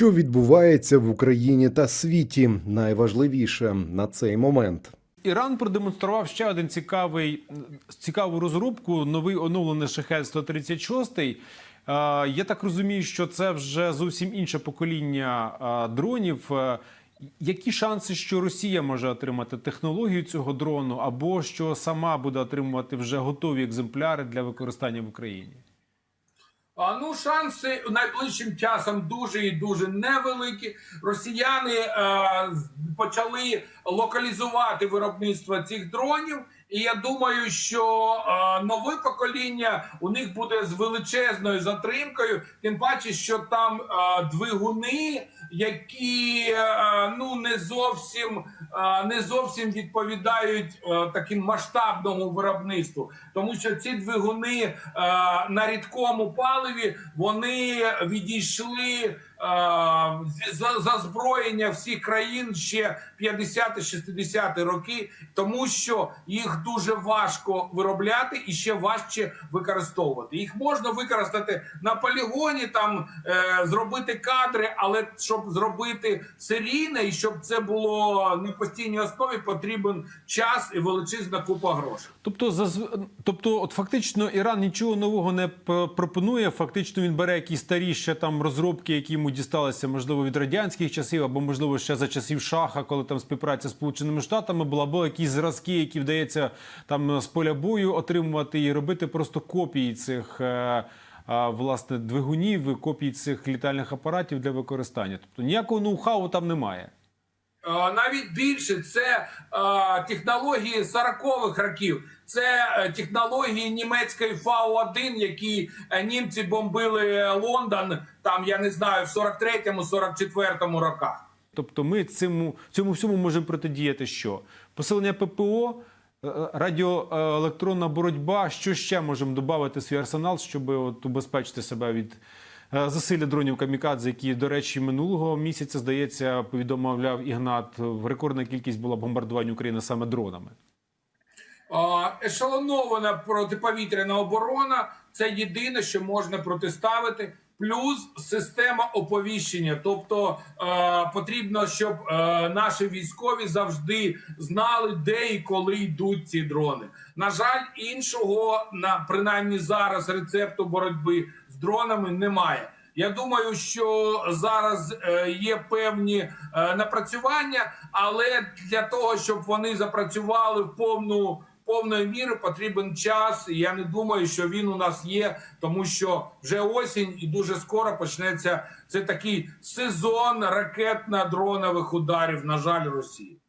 Що відбувається в Україні та світі? Найважливіше на цей момент. Іран продемонстрував ще один цікавий цікаву розробку. Новий оновлений шахет 136 Е, Я так розумію, що це вже зовсім інше покоління е, дронів. Е, Які шанси, що Росія може отримати технологію цього дрону, або що сама буде отримувати вже готові екземпляри для використання в Україні? Ну, шанси найближчим часом дуже і дуже невеликі. Росіяни е, почали локалізувати виробництво цих дронів. І я думаю, що е, нове покоління у них буде з величезною затримкою. Тим паче, що там е, двигуни, які е, ну не зовсім е, не зовсім відповідають е, таким масштабному виробництву, тому що ці двигуни е, на рідкому паливі вони відійшли за, за зброєння всіх країн ще 50-60 роки, тому що їх дуже важко виробляти і ще важче використовувати. Їх можна використати на полігоні, там е, зробити кадри, але щоб зробити серійне і щоб це було на постійній основі, потрібен час і величезна купа грошей. Тобто, зазв- тобто, от фактично Іран нічого нового не пропонує. Фактично він бере якісь старі ще там розробки, які йому дісталися, можливо, від радянських часів, або можливо ще за часів шаха, коли там співпраця з Сполученими Штатами була, або якісь зразки, які вдається там з поля бою отримувати і робити просто копії цих. е, Власне, двигунів, копії цих літальних апаратів для використання. Тобто ніякого ноу-хау там немає. Е, навіть більше це е, технології 40-х років. Це е, технології німецької Фау-1, які е, німці бомбили Лондон. Там я не знаю, в 43-му, 44-му роках. Тобто ми цьому, цьому всьому можемо протидіяти що? Посилення ППО, радіоелектронна боротьба. Що ще можемо додати в свій арсенал, щоб от убезпечити себе від засилля дронів камікадзе, які, до речі, минулого місяця, здається, повідомляв Ігнат, рекордна кількість була бомбардувань України саме дронами. Е, Ешелонована протиповітряна оборона це єдине, що можна протиставити. Плюс система оповіщення, тобто е, потрібно, щоб е, наші військові завжди знали, де і коли йдуть ці дрони. На жаль, іншого на принаймні зараз рецепту боротьби з дронами немає. Я думаю, що зараз е, є певні е, напрацювання, але для того, щоб вони запрацювали в повну повної міри, потрібен час. І я не думаю, що він у нас є, тому що вже осінь і дуже скоро почнеться це такий сезон ракетно-дронових ударів. На жаль, Росії.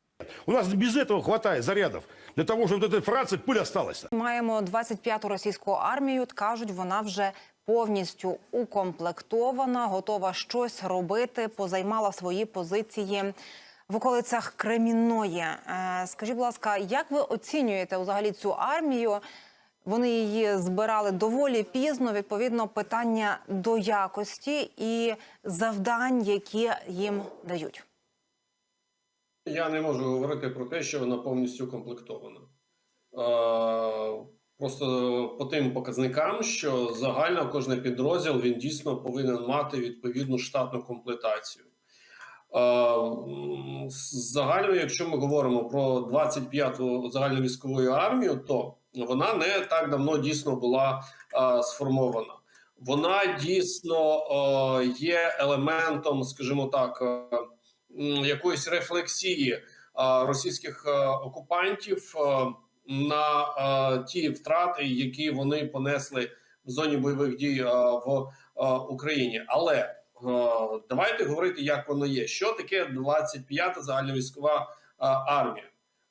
У нас без этого хватает зарядов для того, чтобы вот этой фрации пыль осталась. Маємо 25-ту російську армію. Кажуть, вона вже повністю укомплектована, готова щось робити, позаймала свої позиції в околицях Кремінної. Е, Скажіть, будь ласка, як ви оцінюєте взагалі цю армію? Вони її збирали доволі пізно. Відповідно, питання до якості і завдань, які їм дають. Я не можу говорити про те, що вона повністю комплектована. Е, Просто по тим показникам, що загально кожний підрозділ він дійсно повинен мати відповідну штатну комплектацію. Е, Загально, якщо ми говоримо про 25-ту загальновійськову армію, то вона не так давно дійсно була е, сформована. Вона дійсно е, є елементом, скажімо так, якоїсь рефлексії російських окупантів на ті втрати, які вони понесли в зоні бойових дій в Україні. Але давайте говорити, як воно є. Що таке 25-та загальновійськова е, армія?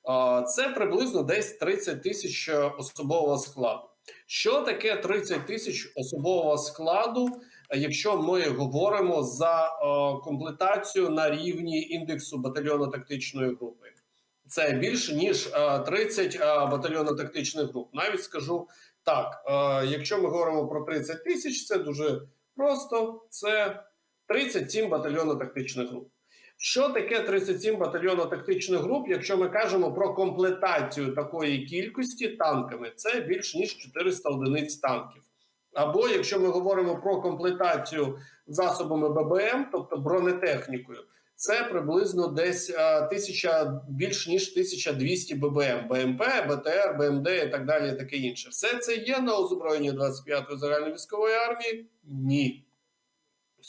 Е, Це приблизно десь 30 тисяч е, особового складу. Що таке 30 тисяч особового складу? якщо ми говоримо за е, комплектацію на рівні індексу батальйонно-тактичної групи. Це більше ніж е, 30 е, батальйонно-тактичних груп. Навіть скажу так: е, якщо ми говоримо про 30 тисяч, це дуже просто. Це 37 батальйонно-тактичних груп. Що таке 37 батальйонно-тактичних груп? Якщо ми кажемо про комплектацію такої кількості танками, це більш ніж 400 одиниць танків. Або якщо ми говоримо про комплектацію засобами ББМ, тобто бронетехнікою, це приблизно десь е, тисяча більш ніж 1200 ББМ, БМП, БТР, БМД і так далі, і таке інше. Все це є на озброєнні 25-ї загальновійськової армії? Ні.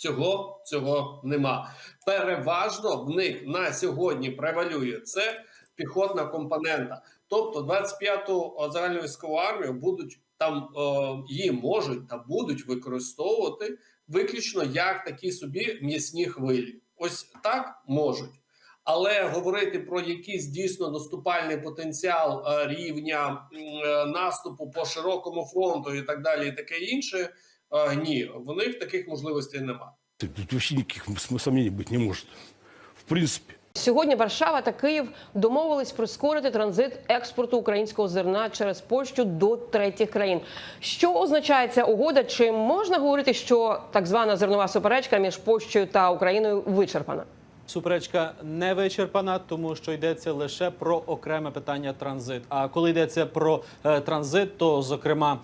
Всього цього нема. Переважно в них на сьогодні превалює це піхотна компонента. Тобто 25-ту загальновійськову армію будуть там е, її можуть та будуть використовувати виключно як такі собі м'ясні хвилі. Ось так можуть. Але говорити про якийсь дійсно наступальний потенціал е, рівня е, наступу по широкому фронту і так далі, і таке інше, е, ні, в них таких можливостей немає. Тут вообще никаких см- сомнений быть не может. В принципе. Сьогодні Варшава та Київ домовились прискорити транзит експорту українського зерна через Польщу до третіх країн. Що означає ця угода? Чи можна говорити, що так звана зернова суперечка між Польщею та Україною вичерпана? Суперечка не вичерпана, тому що йдеться лише про окреме питання транзит. А коли йдеться про е, транзит, то зокрема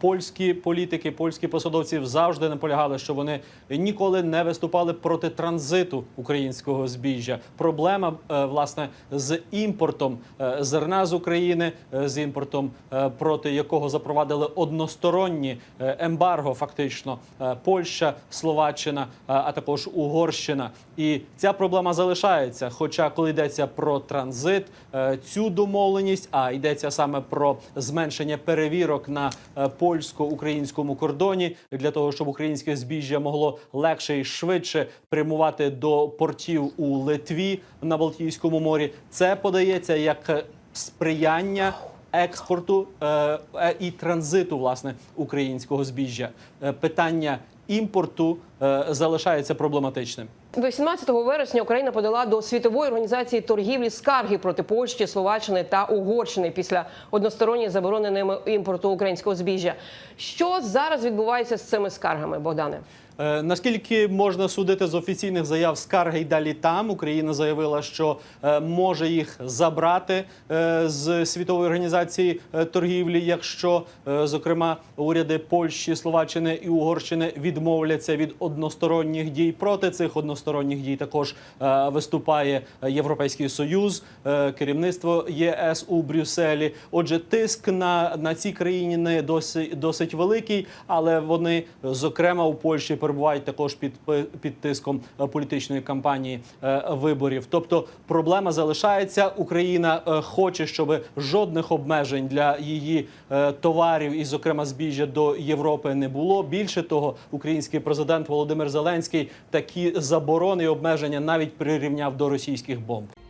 польські політики, польські посадовці завжди наполягали, що вони ніколи не виступали проти транзиту українського збіжжя. Проблема е, власне з імпортом е, зерна з України, е, з імпортом, е, проти якого запровадили односторонні е, ембарго, фактично е, Польща, Словаччина, е, а також Угорщина. І ця проблема залишається. Хоча, коли йдеться про транзит, е, цю домовленість, а йдеться саме про зменшення перевірок на е, польсько-українському кордоні для того, щоб українське збіжжя могло легше і швидше прямувати до портів у Литві на Балтійському морі. Це подається як сприяння експорту е, е, і транзиту власне українського збіжжя. Е, питання імпорту е, залишається проблематичним. 18 вересня Україна подала до світової організації торгівлі скарги проти Польщі, Словаччини та Угорщини після односторонньої заборони ними імпорту українського збіжжя. Що зараз відбувається з цими скаргами, Богдане? Е, Наскільки можна судити з офіційних заяв скарги й далі там, Україна заявила, що е, може їх забрати е, з світової організації торгівлі, якщо зокрема уряди Польщі, Словаччини і Угорщини відмовляться від односторонніх дій. Проти цих односторонніх дій також виступає Європейський Союз, керівництво ЄС у Брюсселі. Отже, тиск на, на ці країни досить досить великий, але вони зокрема у Польщі перебувають також під під тиском е, політичної кампанії е, виборів. Тобто проблема залишається. Україна е, хоче, щоб жодних обмежень для її товарів і, зокрема, збіжжя до Європи не було. Більше того, український президент Володимир Зеленський такі заборони і обмеження навіть прирівняв до російських бомб.